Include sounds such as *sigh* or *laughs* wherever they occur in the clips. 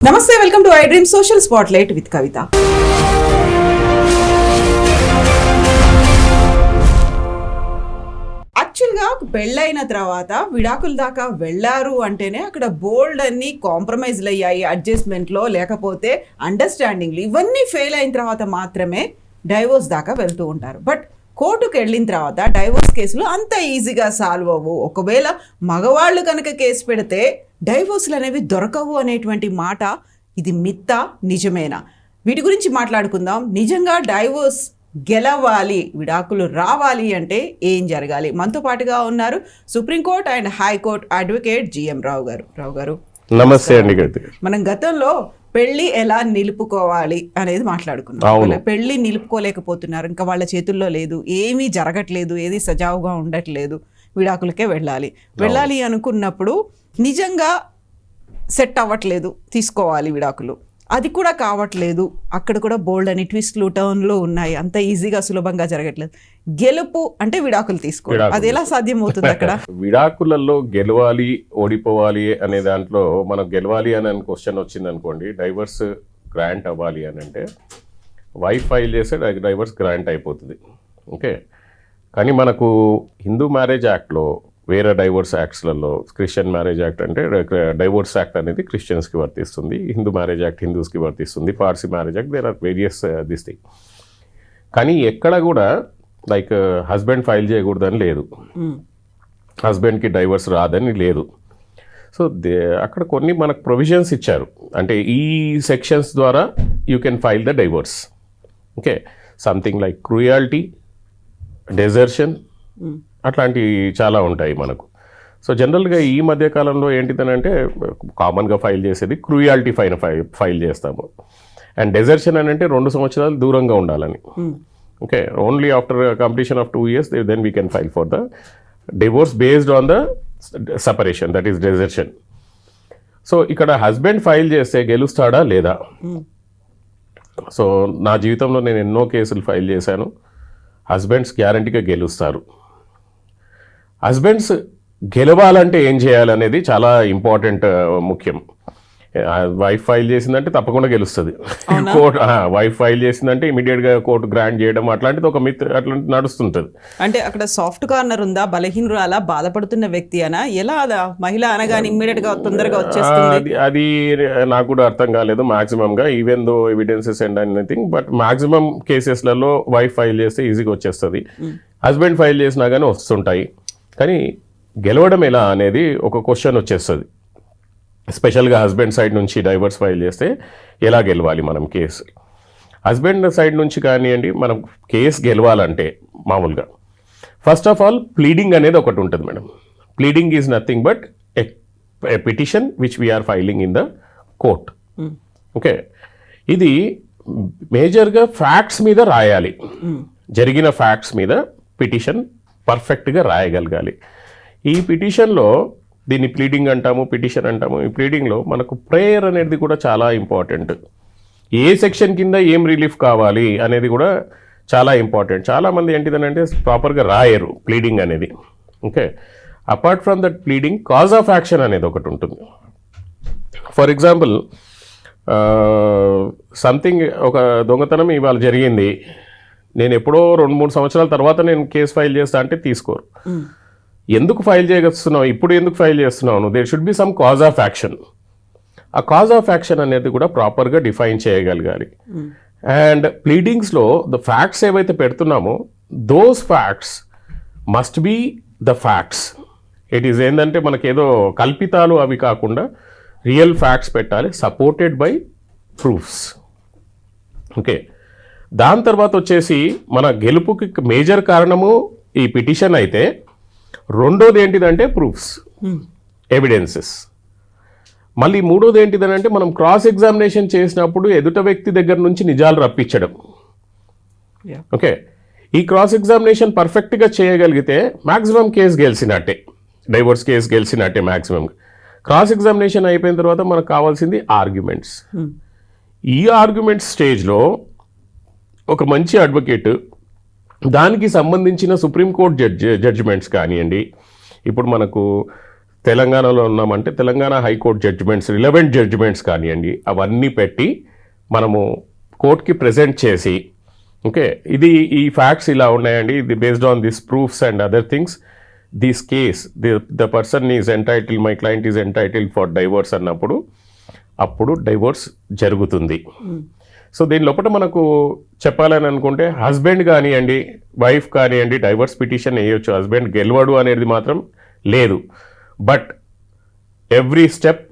నమస్తే welcome to I dream social spotlight with Kavitha. యాక్చువల్గా పెళ్ళైన తర్వాత విడాకుల దాకా వెళ్ళారు అంటేనే అక్కడ బోల్డ్ అన్ని కాంప్రమైజ్లు అయ్యాయి అడ్జస్ట్మెంట్లో లేకపోతే అండర్స్టాండింగ్లు ఇవన్నీ ఫెయిల్ అయిన తర్వాత మాత్రమే డైవోర్స్ దాకా వెళ్తూ ఉంటారు. బట్ కోర్టుకు వెళ్ళిన తర్వాత డైవోర్స్ కేసులు అంత ఈజీగా సాల్వ్ అవ్వు. ఒకవేళ మగవాళ్ళు కనుక కేసు పెడితే డైవోర్స్లు అనేవి దొరకవు అనేటువంటి మాట ఇది మిత్త నిజమేనా? వీటి గురించి మాట్లాడుకుందాం. నిజంగా డైవోర్స్ గెలవాలి విడాకులు రావాలి అంటే ఏం జరగాలి? మనతో పాటుగా ఉన్నారు supreme court and high court advocate GM Rao garu. Rao garu నమస్తే అండి మనం గతంలో పెళ్ళి ఎలా నిలుపుకోవాలి అనేది మాట్లాడుకున్నాం. పెళ్ళి నిలుపుకోలేకపోతున్నారు ఇంకా వాళ్ళ చేతుల్లో లేదు ఏమీ జరగట్లేదు ఏది సజావుగా ఉండట్లేదు విడాకులకే వెళ్ళాలి. వెళ్ళాలి అనుకున్నప్పుడు నిజంగా సెట్ అవ్వట్లేదు తీసుకోవాలి విడాకులు. అది కూడా కావట్లేదు. అక్కడ కూడా బోల్డ్ అని ట్విస్ట్లు టర్న్లు ఉన్నాయి. అంత ఈజీగా సులభంగా జరగట్లేదు. గెలుపు అంటే విడాకులు తీసుకోవాలి విడాకులు. అది ఎలా సాధ్యమవుతుంది అక్కడ? *laughs* విడాకులలో గెలవాలి ఓడిపోవాలి అనే దాంట్లో మనం గెలవాలి అని క్వశ్చన్ వచ్చింది అనుకోండి డైవర్స్ గ్రాంట్ అవ్వాలి అని అంటే వైఫ్ ఫైల్ చేస్తే డైవర్స్ గ్రాంట్ అయిపోతుంది. ఓకే కానీ మనకు హిందూ మ్యారేజ్ యాక్ట్లో వేరే డైవోర్స్ యాక్ట్స్లలో క్రిస్టియన్ మ్యారేజ్ యాక్ట్ అంటే డైవోర్స్ యాక్ట్ అనేది క్రిస్టియన్స్కి వర్తిస్తుంది హిందూ మ్యారేజ్ యాక్ట్ హిందూస్కి వర్తిస్తుంది Parsi marriage act there are various this thing. కానీ ఎక్కడ కూడా లైక్ హస్బెండ్ ఫైల్ చేయకూడదని లేదు. హస్బెండ్కి డైవర్స్ రాదని లేదు. సో దే అక్కడ కొన్ని మనకు ప్రొవిజన్స్ ఇచ్చారు. అంటే ఈ సెక్షన్స్ ద్వారా you can file the divorce. Okay? Something like cruelty desertion అట్లాంటివి చాలా ఉంటాయి మనకు. సో జనరల్గా ఈ మధ్య కాలంలో ఏంటిదనంటే కామన్గా ఫైల్ చేసేది క్రూయాలిటీ ఫైన్ ఫైల్ ఫైల్ చేస్తాము. అండ్ డెజర్షన్ అని అంటే రెండు సంవత్సరాలు దూరంగా ఉండాలని. Okay only after completion of two years then we can file for the divorce based on the separation that is desertion. So ఇక్కడ హస్బెండ్ ఫైల్ చేస్తే గెలుస్తాడా లేదా. సో నా జీవితంలో నేను ఎన్నో కేసులు ఫైల్ చేశాను. హస్బెండ్స్ గ్యారంటీగా గెలుస్తారు. హస్బెండ్స్ గెలవాలంటే ఏం చేయాలనేది చాలా ఇంపార్టెంట్ ముఖ్యం. వైఫ్ ఫైల్ చేసిందంటే తప్పకుండా గెలుస్తుంది. కోర్టు వైఫ్ ఫైల్ చేసిందంటే ఇమీడియట్గా కోర్టు గ్రాంట్ చేయడం అట్లాంటిది ఒక మిత్ అట్లాంటి నడుస్తుంటుంది. అంటే అక్కడ సాఫ్ట్ కార్నర్ ఉందా? బలహీనుడు అలా బాధపడుతున్న వ్యక్తి అనా? ఎలా అలా మహిళ అనగానే ఇమ్మీడియట్గా తొందరగా వచ్చేస్తుంది. అది అది నాకు కూడా అర్థం కాలేదు మాక్సిమం గా even though evidences and anything but maximum కేసెస్లలో wife file చేస్తే ఈజీగా వచ్చేస్తుంది. హస్బెండ్ ఫైల్ చేసినా కానీ వస్తుంటాయి. కానీ గెలవడం ఎలా అనేది ఒక క్వశ్చన్ వచ్చేస్తుంది. స్పెషల్గా హస్బెండ్ సైడ్ నుంచి డైవర్స్ ఫైల్ చేస్తే ఎలా గెలవాలి మనం కేసు హస్బెండ్ సైడ్ నుంచి కానివ్వండి మనం కేసు గెలవాలంటే మామూలుగా. ఫస్ట్ ఆఫ్ ఆల్ ప్లీడింగ్ అనేది ఒకటి ఉంటుంది madam. Pleading is nothing but a petition which we're filing in the court. Okay ఇది మేజర్గా ఫ్యాక్ట్స్ మీద రాయాలి. జరిగిన ఫ్యాక్ట్స్ మీద పిటిషన్ పర్ఫెక్ట్గా రాయగలగాలి. ఈ పిటిషన్లో దీన్ని ప్లీడింగ్ అంటాము పిటిషన్ అంటాము. ఈ ప్లీడింగ్లో మనకు ప్రేయర్ అనేది కూడా చాలా ఇంపార్టెంట్ ఏ సెక్షన్ కింద ఏం రిలీఫ్ కావాలి అనేది కూడా చాలా ఇంపార్టెంట్ చాలామంది ఏంటిదనంటే ప్రాపర్గా రాయరు ప్లీడింగ్ అనేది. Okay? Apart from that pleading cause of action అనేది ఒకటి ఉంటుంది. ఫర్ ఎగ్జాంపుల్ సంథింగ్ ఒక దొంగతనం ఇవాళ జరిగింది. నేను ఎప్పుడో రెండు మూడు సంవత్సరాల తర్వాత నేను కేసు ఫైల్ చేస్తా అంటే తీసుకోరు. ఎందుకు ఫైల్ చేయగలుస్తున్నావు ఇప్పుడు ఎందుకు ఫైల్ చేస్తున్నావు? There should be some cause of action ఆ కాజ్ ఆఫ్ యాక్షన్ అనేది కూడా ప్రాపర్గా డిఫైన్ చేయగలగాలి. అండ్ ప్లీడింగ్స్లో ద ఫ్యాక్ట్స్ ఏవైతే పెడుతున్నామో those facts must be the facts it is ఏంటంటే మనకేదో కల్పితాలు అవి కాకుండా రియల్ ఫ్యాక్ట్స్ పెట్టాలి సపోర్టెడ్ బై ప్రూఫ్స్ ఓకే దాని తర్వాత వచ్చేసి మన గెలుపుకి మేజర్ కారణము ఈ పిటిషన్ అయితే రెండోది ఏంటిదంటే ప్రూఫ్స్. ఎవిడెన్సెస్ మళ్ళీ మూడోది ఏంటిదనంటే మనం క్రాస్ ఎగ్జామినేషన్ చేసినప్పుడు ఎదుట వ్యక్తి దగ్గర నుంచి నిజాలు రప్పించడం. ఓకే ఈ క్రాస్ ఎగ్జామినేషన్ పర్ఫెక్ట్గా చేయగలిగితే మాక్సిమం కేసు గెలిచినట్టే. డైవర్స్ కేసు గెలిచినట్టే మాక్సిమం క్రాస్ ఎగ్జామినేషన్ అయిపోయిన తర్వాత మనకు కావాల్సింది ఆర్గ్యుమెంట్స్ మ్మ్. ఈ ఆర్గ్యుమెంట్ స్టేజ్లో ఒక మంచి అడ్వకేట్ దానికి సంబంధించిన సుప్రీంకోర్టు జడ్జ్ జడ్జిమెంట్స్ కానివ్వండి. ఇప్పుడు మనకు తెలంగాణలో ఉన్నామంటే Telangana high court judgements relevant judgements కానివ్వండి అవన్నీ పెట్టి మనము కోర్టుకి ప్రజెంట్ చేసి ఓకే? ఇది ఈ ఫ్యాక్ట్స్ ఇలా ఉన్నాయండి. ఇది based on this proofs and other things this case the the person is entitle my client is entitle for divorce అన్నప్పుడు అప్పుడు డైవోర్స్ జరుగుతుంది. Hmm. సో దీని లోపల మనకు చెప్పాలని అనుకుంటే హస్బెండ్ కానివ్వండి వైఫ్ కానివ్వండి డైవర్స్ పిటిషన్ వేయొచ్చు. హస్బెండ్ గెలవడు అనేది మాత్రం లేదు. But every step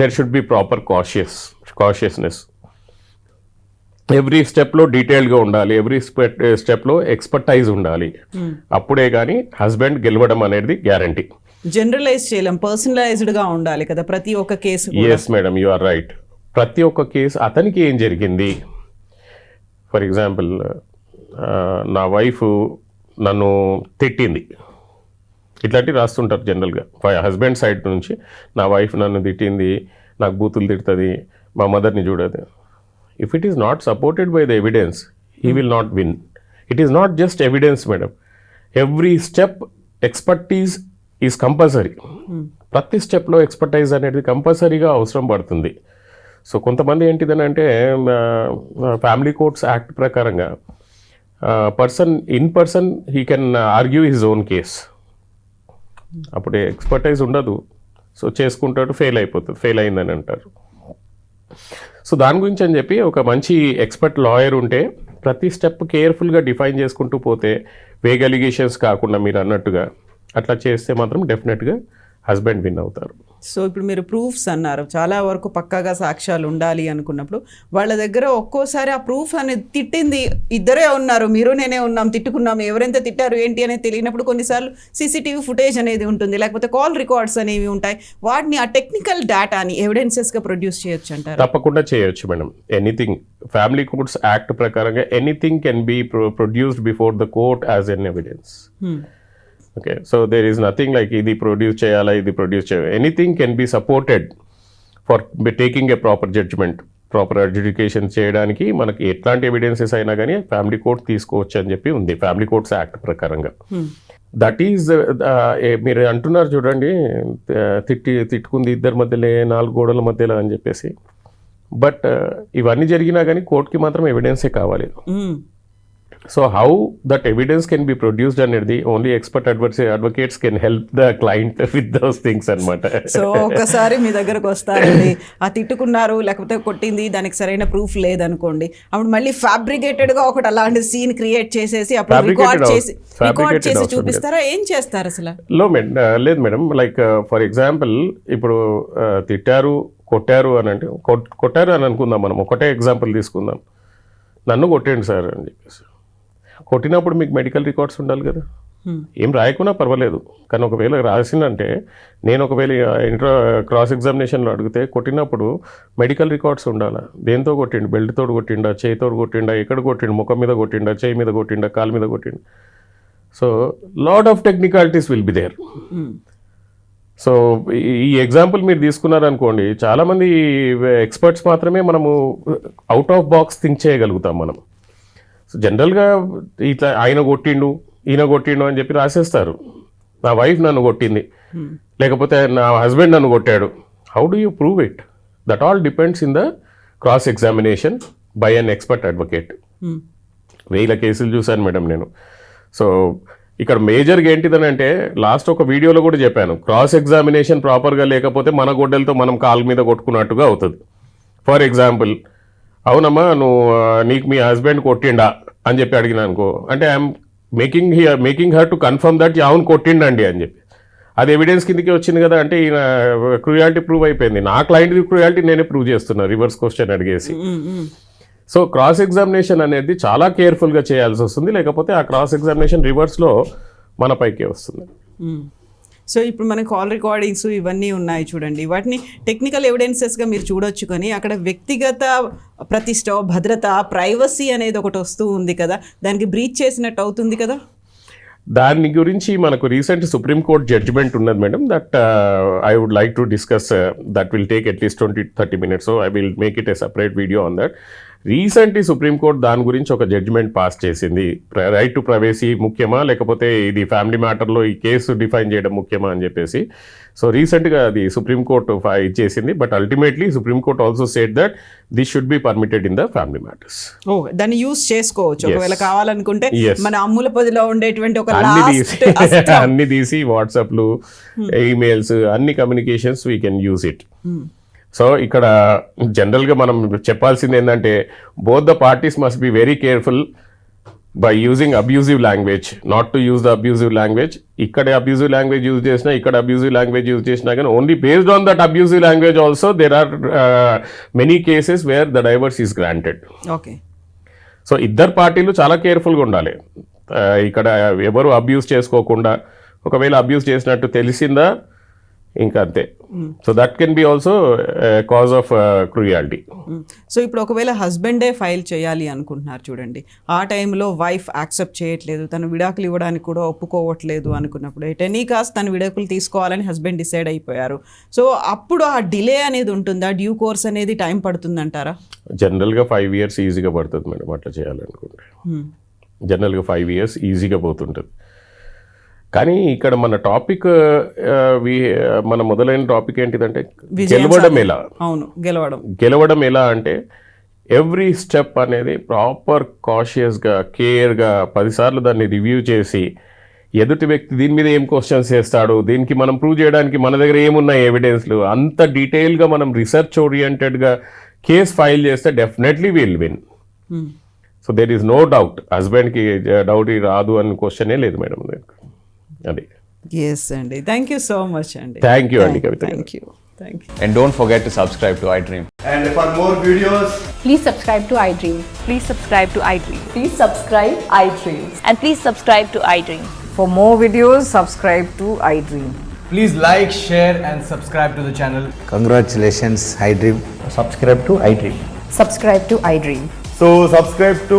there should be proper cautious cautiousness. Every స్టెప్లో డీటెయిల్గా ఉండాలి ఎవ్రీ స్టెప్లో ఎక్స్పర్టైజ్ ఉండాలి. అప్పుడే కానీ హస్బెండ్ గెలవడం అనేది గ్యారంటీ. జనరలైజ్ చేయలేం పర్సనలైజ్డ్గా ఉండాలి కదా ప్రతి ఒక్క case. Yes madam you are right ప్రతి ఒక్క కేసు అతనికి ఏం జరిగింది? ఫర్ ఎగ్జాంపుల్ నా వైఫ్ నన్ను తిట్టింది. ఇట్లాంటివి రాస్తుంటారు జనరల్గా హస్బెండ్ సైడ్ నుంచి నా వైఫ్ నన్ను తిట్టింది నాకు బూతులు తిడుతుంది మా మదర్ని చూడదు. If it is not supported by the evidence he will not win it is not just evidence madam every step expertise is compulsory ప్రతి స్టెప్లో ఎక్స్పర్టైజ్ అనేది కంపల్సరీగా అవసరం పడుతుంది. సో కొంతమంది ఏంటిదని అంటే ఫ్యామిలీ కోర్ట్స్ యాక్ట్ ప్రకారంగా person in person he can argue his own case అప్పుడు ఎక్స్పర్టైజ్ ఉండదు. సో చేసుకుంటాడు ఫెయిల్ అయిపోతుంది ఫెయిల్ అయిందని అంటారు. సో దాని గురించి అని చెప్పి ఒక మంచి ఎక్స్పర్ట్ లాయర్ ఉంటే ప్రతి స్టెప్ కేర్ఫుల్గా డిఫైన్ చేసుకుంటూ పోతే వేగ్ అలిగేషన్స్ కాకుండా మీరు అన్నట్టుగా అట్లా చేస్తే మాత్రం డెఫినెట్గా హస్బెండ్ విన్ అవుతారు. సో ఇప్పుడు మీరు ప్రూఫ్స్ అన్నారు. చాలా వరకు పక్కాగా సాక్ష్యాలు ఉండాలి అనుకున్నప్పుడు వాళ్ళ దగ్గర ఒక్కోసారి ఆ ప్రూఫ్ అనేది తిట్టింది ఇద్దరే ఉన్నారు. మీరు నేనే ఉన్నాం తిట్టుకున్నాం ఎవరెంత తిట్టారు ఏంటి అనేది తెలియనప్పుడు కొన్నిసార్లు సీసీటీవీ ఫుటేజ్ అనేది ఉంటుంది. లేకపోతే కాల్ రికార్డ్స్ అనేవి ఉంటాయి. వాటిని ఆ టెక్నికల్ డేటాని ఎవిడెన్సెస్గా ప్రొడ్యూస్ చేయొచ్చు అంటారు. తప్పకుండా చేయొచ్చు madam. Anything family courts act ప్రకారంగా anything can be produced before the court as an evidence. Okay so there is nothing like ఇది ప్రొడ్యూస్ చేయాలా ఇది ప్రొడ్యూస్ చేయాలి. Anything can be supported for taking a proper judgement proper adjudication చేయడానికి మనకి ఎట్లాంటి evidences అయినా కానీ ఫ్యామిలీ కోర్ట్ తీసుకోవచ్చు అని చెప్పి ఉంది ఫ్యామిలీ కోర్ట్స్ యాక్ట్ ప్రకారంగా. దట్ ఈజ్ మీరు అంటున్నారు చూడండి తిట్టి తిట్టుకుంది ఇద్దరి మధ్యలో నాలుగు గోడల మధ్యలో అని చెప్పేసి. బట్ ఇవన్నీ జరిగినా కానీ కోర్టుకి మాత్రం ఎవిడెన్సే కావాలి. So how that evidence can be produced అనేది only expert adverse advocates can help the client with those things అనమాట సో ఒకసారి మీ దగ్గరకు వస్తారండి ఆ తిట్టుకున్నారు లేకపోతే కొట్టింది దానికి సరైన ప్రూఫ్ లేదనుకోండి. అప్పుడు మళ్ళీ ఫ్యాబ్రికేటెడ్గా ఒకటి అలాంటి సీన్ క్రియేట్ చేసేసి అప్పుడు రికార్డ్ చేసి రికార్డ్ చేసి చూపిస్తారా? ఏం చేస్తారు అసలు? లో మేడం లేదు మేడం లైక్ ఫర్ ఎగ్జాంపుల్ ఇప్పుడు uh, తిట్టారు కొట్టారు అని అంటే కొట్- కొట్టారు అని అనుకుందాం మనం. ఒకటే ఎగ్జాంపుల్ తీసుకుందాం. నన్ను కొట్టండి సార్ అని చెప్పేసి. కొట్టినప్పుడు మీకు మెడికల్ రికార్డ్స్ ఉండాలి కదా. ఏం రాయకున్నా పర్వాలేదు. కానీ ఒకవేళ రాసిందంటే నేను ఒకవేళ ఇంటర్ క్రాస్ ఎగ్జామినేషన్లో అడిగితే కొట్టినప్పుడు మెడికల్ రికార్డ్స్ ఉండాలా? దేంతో కొట్టిండు? బెల్ట్ తోడు కొట్టిండా? చేయితో కొట్టిండా? ఎక్కడ కొట్టిండు? ముఖం మీద కొట్టిండా? చేయి మీద కొట్టిండా? కాలు మీద కొట్టిండు? So lot of technicalities will be there. So ఈ- ఈ ఎగ్జాంపుల్ మీరు తీసుకున్నారనుకోండి చాలామంది ఎక్స్పర్ట్స్ మాత్రమే మనము అవుట్ ఆఫ్ బాక్స్ థింక్ చేయగలుగుతాం మనం. సో జనరల్గా ఇట్లా ఆయన కొట్టిండు ఈయన కొట్టిండు అని చెప్పి రాసేస్తారు. నా వైఫ్ నన్ను కొట్టింది. లేకపోతే నా హస్బెండ్ నన్ను కొట్టాడు. How do you prove it that all depends in the cross examination by an expert advocate. వేల కేసులు చూశాను మేడం నేను. సో ఇక్కడ మేజర్గా ఏంటిదని అంటే లాస్ట్ ఒక వీడియోలో కూడా చెప్పాను. క్రాస్ ఎగ్జామినేషన్ ప్రాపర్గా లేకపోతే మన గొడ్డలతో మనం కాలు మీద కొట్టుకున్నట్టుగా అవుతుంది. ఫర్ ఎగ్జాంపుల్ అవునమ్మా నువ్వు నీకు మీ హస్బెండ్ కొట్టిండా అని చెప్పి అడిగినా అనుకో. అంటే I'm making here making her to confirm that అవును కొట్టిండండి అని చెప్పి. అది ఎవిడెన్స్ కిందకి వచ్చింది కదా అంటే ఈయన క్రూయాలిటీ ప్రూవ్ అయిపోయింది. నా క్లయింట్ క్రూయాలిటీ నేనే ప్రూవ్ చేస్తున్నా రివర్స్ క్వశ్చన్ అడిగేసి. సో క్రాస్ ఎగ్జామినేషన్ అనేది చాలా కేర్ఫుల్గా చేయాల్సి వస్తుంది. లేకపోతే ఆ క్రాస్ ఎగ్జామినేషన్ రివర్స్లో మన పైకే వస్తుంది. సో ఇప్పుడు మనకి కాల్ రికార్డింగ్స్ ఇవన్నీ ఉన్నాయి చూడండి. వాటిని టెక్నికల్ ఎవిడెన్సెస్గా మీరు చూడొచ్చు కానీ అక్కడ వ్యక్తిగత ప్రతిష్ట భద్రత ప్రైవసీ అనేది ఒకటి వస్తూ ఉంది కదా. దానికి బ్రీచ్ చేసినట్టు అవుతుంది కదా? దాని గురించి మనకు రీసెంట్ సుప్రీంకోర్టు జడ్జిమెంట్ ఉన్నది madam. That I would like to discuss that will take at least twenty thirty minutes so I will make it a separate video on that recently supreme court దాని గురించి ఒక judgement pass చేసింది. Right to privacy ముఖ్యమా? లేకపోతే ఇది family మ్యాటర్లో ఈ case define చేయడం ముఖ్యమా అని చెప్పేసి. సో రీసెంట్గా అది సుప్రీంకోర్టు ఇచ్చేసింది but ultimately supreme court also set that this should be permitted in the family matters ఓ దాన్ని యూస్ చేసుకోవచ్చు. ఒకవేళ కావాలనుకుంటే. మన అమ్ముల పొదిలో ఉండేటువంటి ఒక అన్ని తీసి *laughs* *laughs* అన్ని తీసి వాట్సాప్లు ఈమెయిల్స్ అన్ని communications we can use it so ఇక్కడ జనరల్గా మనం చెప్పాల్సింది ఏంటంటే both the parties must be very careful by using abusive language not to use the abusive language ఇక్కడ అబ్యూజివ్ లాంగ్వేజ్ యూజ్ చేసినా ఇక్కడ అబ్యూజివ్ లాంగ్వేజ్ యూజ్ చేసినా కానీ only based on that abusive language also there are many cases where the divorce is granted okay so ఇద్దరు పార్టీలు చాలా కేర్ఫుల్గా ఉండాలి. ఆ, ఇక్కడ ఎవరు అబ్యూస్ చేసుకోకుండా ఒకవేళ అబ్యూస్ చేసినట్టు తెలిసిందా ఇంకా అంతే. So that can be also cause of cruelty so ఇప్పుడు ఒకవేళ హస్బెండే ఫైల్ చేయాలి అనుకుంటున్నారు చూడండి. ఆ టైంలో వైఫ్ యాక్సెప్ట్ చేయట్లేదు తను విడాకులు ఇవ్వడానికి కూడా ఒప్పుకోవట్లేదు అనుకున్నప్పుడు ఎట్ ఎనీ కాస్ట్ తను విడాకులు తీసుకోవాలని హస్బెండ్ డిసైడ్ అయిపోయారు. సో అప్పుడు ఆ డిలే అనేది ఉంటుందా? డ్యూ కోర్స్ అనేది టైం పడుతుందంటారా? జనరల్గా ఫైవ్ ఇయర్స్ ఈజీగా పడుతుంది మేడం అట్లా చేయాలనుకుంటే. జనరల్గా ఫైవ్ ఇయర్స్ ఈజీగా పోతుంటుంది. కానీ ఇక్కడ మన టాపిక్ మన మొదలైన టాపిక్ ఏంటిదంటే గెలవడం. ఎలా? అవును గెలవడం. గెలవడం ఎలా అంటే ఎవ్రీ స్టెప్ అనేది ప్రాపర్ కాషియస్గా కేర్గా పదిసార్లు దాన్ని రివ్యూ చేసి ఎదుటి వ్యక్తి దీని మీద ఏం క్వశ్చన్స్ చేస్తాడు దీనికి మనం ప్రూవ్ చేయడానికి మన దగ్గర ఏమున్నాయి ఎవిడెన్స్లు అంత డీటెయిల్గా మనం రీసెర్చ్ ఓరియంటెడ్గా కేస్ ఫైల్ చేస్తే definitely will win. So there is no doubt. హస్బెండ్కి డౌట్ రాదు అని క్వశ్చనే లేదు మేడం. అది ఎస్ అండి థ్యాంక్ యూ సో మచ్ అండి థ్యాంక్ యూ అండి Kavitha garu. Thank you thank you And don't forget to subscribe to iDream. And for more videos, Please subscribe to iDream. Please subscribe to iDream. Please subscribe iDream. And please subscribe to iDream. For more videos, subscribe to iDream. please like, share, and subscribe to the channel. Congratulations, iDream. Subscribe to iDream. Subscribe to iDream. So, subscribe to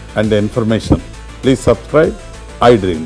and information. Please subscribe I dream.